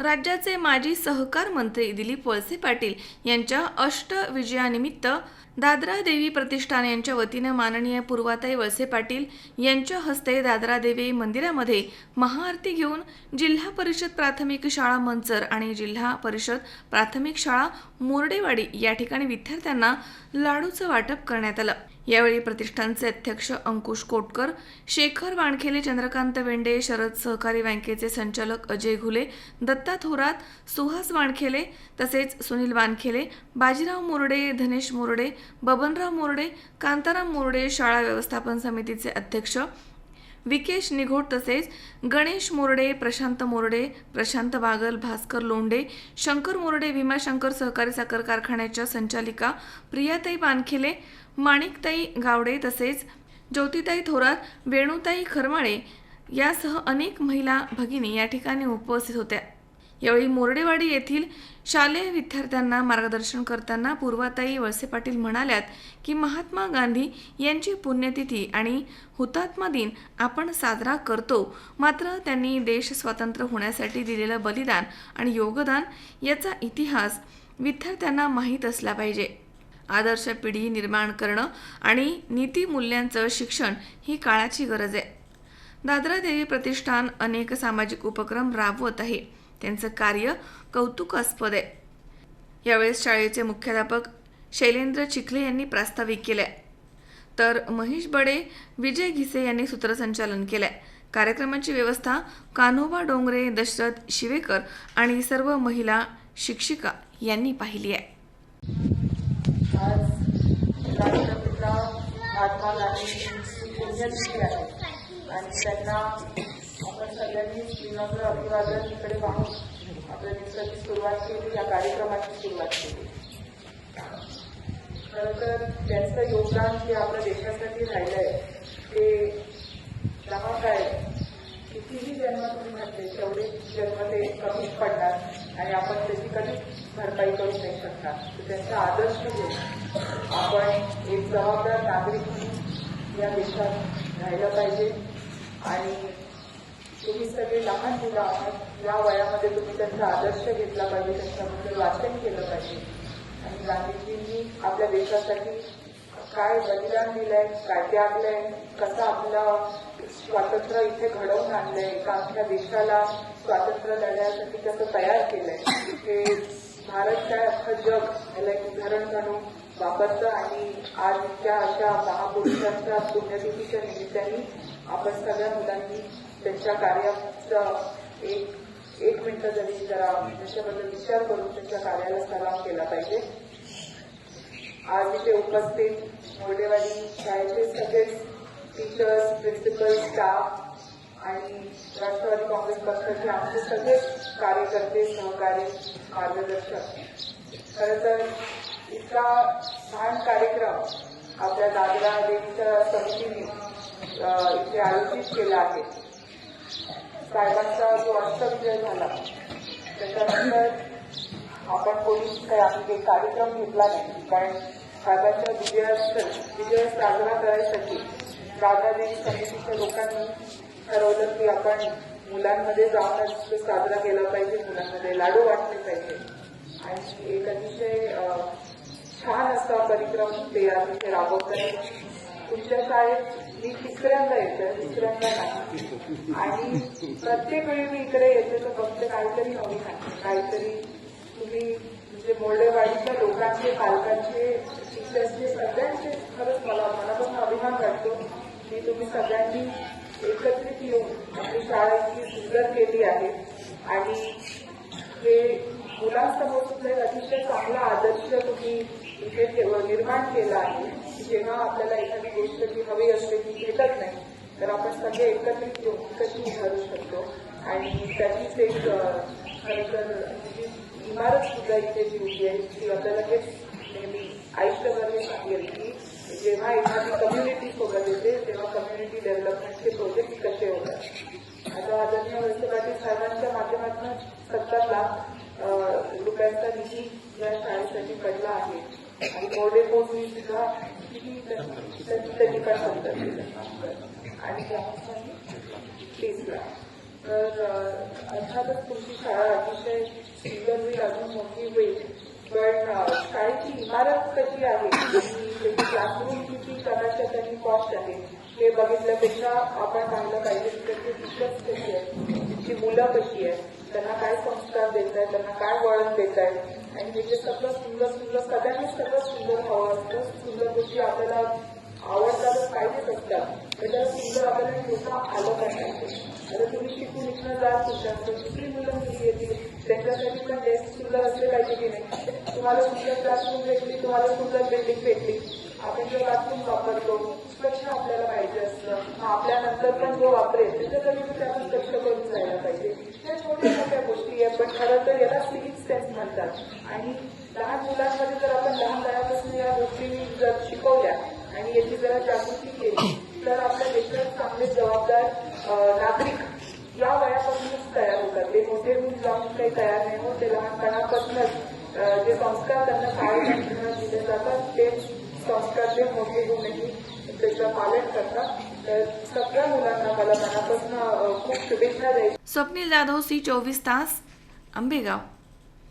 राज्याचे माजी सहकार मंत्री दिलीप वळसे पाटील यांच्या अष्टविजयानिमित्त दादरा देवी प्रतिष्ठान यांच्या वतीनं माननीय पूर्वाताई वळसे पाटील यांच्या हस्ते दादरा देवी मंदिरामध्ये महाआरती घेऊन जिल्हा परिषद प्राथमिक शाळा मंचर आणि जिल्हा परिषद प्राथमिक शाळा मोरडेवाडी या ठिकाणी विद्यार्थ्यांना लाडूचं वाटप करण्यात आलं. यावेळी प्रतिष्ठानचे अध्यक्ष अंकुश कोटकर शेखर वानखेले चंद्रकांत वेंडे शरद सहकारी बँकेचे संचालक अजय घुले दत्ता थोरात सुहास वानखेले तसेच सुनील वानखेले बाजीराव मोरडे धनेश मोरडे बबनराव मोरडे कांताराम मोरडे शाळा व्यवस्थापन समितीचे अध्यक्ष विकेश निघोड तसेच गणेश मोरडे प्रशांत मोरडे प्रशांत बागल भास्कर लोंडे शंकर मोरडे भीमाशंकर सहकारी साखर कारखान्याच्या संचालिका प्रियाताई पानखेले माणिकताई गावडे तसेच ज्योतिताई थोरात वेणुताई खरमाळे यासह अनेक महिला भगिनी या ठिकाणी उपस्थित होत्या. यावेळी मोरडेवाडी येथील शालेय विद्यार्थ्यांना मार्गदर्शन करताना पूर्वाताई वळसे पाटील म्हणाल्यात की महात्मा गांधी यांची पुण्यतिथी आणि हुतात्मा दिन आपण साजरा करतो. मात्र त्यांनी देश स्वतंत्र होण्यासाठी दिलेलं बलिदान आणि योगदान याचा इतिहास विद्यार्थ्यांना माहीत असला पाहिजे. आदर्श पिढी निर्माण करणं आणि नीतीमूल्यांचं शिक्षण ही काळाची गरज आहे. दादरा देवी प्रतिष्ठान अनेक सामाजिक उपक्रम राबवत आहे. त्यांचं कार्य कौतुकास्पद आहे. यावेळेस शाळेचे मुख्याध्यापक शैलेंद्र चिखले यांनी प्रास्ताविक केलंय. तर महेश बडे विजय घिसे यांनी सूत्रसंचालन केलं आहे कार्यक्रमाची व्यवस्था कान्होबा डोंगरे दशरथ शिवेकर आणि सर्व महिला शिक्षिका यांनी पाहिली आहे. महात्मा पुण्यतिथी आहे. आणि त्यांना सगळ्यांनी विनम्र अभिवादन इकडे वाहून आपल्या दिवसाची सुरुवात केली या कार्यक्रमाची सुरुवात केली. खरं तर त्यांचं योगदान जे आपल्या देशासाठी राहिलंय ते दहा काय? कितीही जन्म तुम्ही म्हटले तेवढे जन्म ते कमीच पडणार आणि आपण त्याची कधीच भरपाई करू नाही शकणार. तर त्यांचा आदर्श घेऊन आपण एक जबाबदार नागरिक म्हणून या देशात राहिलं पाहिजे आणि तुम्ही सगळे लहान मुलं आहात. या वयामध्ये तुम्ही त्यांचा आदर्श घेतला पाहिजे त्यांच्याबद्दल वाचन केलं पाहिजे. आणि गांधीजींनी आपल्या देशासाठी काय बलिदान दिलंय काय त्यागलंय कसं आपलं स्वातंत्र्य इथे घडवून आणलंय का आपल्या देशाला स्वातंत्र्य लढण्यासाठी कसं तयार केलंय. हे भारत काय अख्खं जग. याला एक उदाहरण म्हणून वापरतं आणि आज अशा महापुरुषांच्या पुण्यतिथीच्या निमित्ताने आपण सगळ्या मुलांनी त्यांच्या कार्याचा एक एक मिनिटं जरी जरा त्याच्याबद्दल विचार करून त्यांच्या कार्याला सलाम केला पाहिजे. आज इथे उपस्थित मोर्डेवाडी शाळेचे सगळेच टीचर्स प्रिन्सिपल स्टाफ आणि राष्ट्रवादी काँग्रेस पक्षाचे आमचे सगळेच कार्यकर्ते सहकारी मार्गदर्शक. खरं तर इतका छान कार्यक्रम आपल्या दादरा देवीच्या समितीने इथे आयोजित केला आहे. साहेबांचा जो अष्टविजय झाला त्याच्यानंतर आपण कोणी काही आम्ही काही कार्यक्रम घेतला नाही. कारण साहेबांच्या विजयाचा विजय साजरा करायसाठी दादादेवी समितीच्या लोकांनी ठरवलं की आपण मुलांमध्ये जाऊनच साजरा केला पाहिजे मुलांमध्ये लाडू वाटले पाहिजे. आणि एक अतिशय छान असा परिक्रम ते अतिशय राबवतात. तुमच्या शाळेत मी तिसऱ्यांदा येते दुसऱ्यांदा नाही. आणि प्रत्येक वेळी मी इकडे येते तर फक्त काहीतरी नवीन आहे. काहीतरी तुम्ही म्हणजे मोर्डेवाडीच्या लोकांचे पालकांचे टीचर्सचे सगळ्यांचे खरंच मला मनापासून अभिमान वाटतो की तुम्ही सगळ्यांनी एकत्रित येऊन आपली शाळा सुंदर केली आहे. आणि हे मुलांसमोर सुद्धा एक अतिशय चांगला आदर्श तुम्ही इथे ठेव- निर्माण केला आहे. की जेव्हा आपल्याला एखादी गोष्ट जी हवी असते ती भेटत नाही तर आपण सगळे एकत्रित येऊन कशी उभारू शकतो? आणि त्याचीच एक खरं तर म्हणजे इमारत सुद्धा इथे जी उभी आहे ती आपल्याला हेच नेहमी आयुष्यभर सांगेल की जेव्हा एखादी कम्युनिटी सोबत येते तेव्हा कम्युनिटी डेव्हलपमेंटचे प्रोजेक्ट कसे होतात? आता आदरणीय वैद्य पाटील साहेबांच्या माध्यमातून सत्तर लाख रुपयांचा निधी या शाळेसाठी पडला आहे. आणि मोडे मी सुद्धा किती त्याची त्याची पण आणि तीस लाख तर अ, अर्थातच तुमची शाळा अतिशय सुंदर होईल अजून मोठी होईल पण शाळेची इमारत कशी आहे आणि त्याची क्लासरूम किती कदाचित त्यांनी कॉस्ट आहे हे बघितल्यापेक्षा आपण पाहिलं पाहिजे की त्याची टीचर्स कशी आहे तुमची मुलं कशी आहेत त्यांना काय संस्कार देत आहेत त्यांना काय वळण देत आहेत आणि हे जे सगळं सुंदर सुंदर सगळ्यांनी सगळं सुंदर हवं असतं सुंदर गोष्टी आपल्याला आवडतातच पाहिजेच असतात तर त्याला सुंदर आपल्याला ठेवता आलं पाहिजे. आता तुम्ही शिकून इथनं जात तुमच्याकडे दुसरी मुलं मुली येतील त्यांच्यासाठी पण डेस्क सुंदर असले पाहिजे की नाही? तुम्हाला सुंदर क्लासरूम भेटली तुम्हाला सुंदर बिल्डिंग भेटली. आपण जो क्लासरूम वापरतो स्वच्छ आपल्याला पाहिजे असतं. आपल्यानंतर पण जो वापरेल. त्याच्यासाठी पण आपण स्वच्छ करून जायला पाहिजे या छोट्या छोट्या गोष्टी आहेत पण खरं तर याला सिविक असतात आणि लहान मुलांमध्ये जर आपण लहान वयापासून या गोष्टी जर शिकवल्या आणि याची जरा जागृती केली तर आपल्या देशात चांगले जबाबदार नागरिक या वयापासूनच तयार होतात. ते मोठे होऊन जाऊन काही तयार नाही होत ते लहानपणापासूनच जे संस्कार त्यांना शाळेत दिले जातात ते संस्कार जे मोठे होऊनही त्याचं पालन करतात. तर सगळ्या मुलांना मला मनापासून खूप शुभेच्छा द्यायच्या स्वप्नील जाधव सी चोवीस तास आंबेगाव.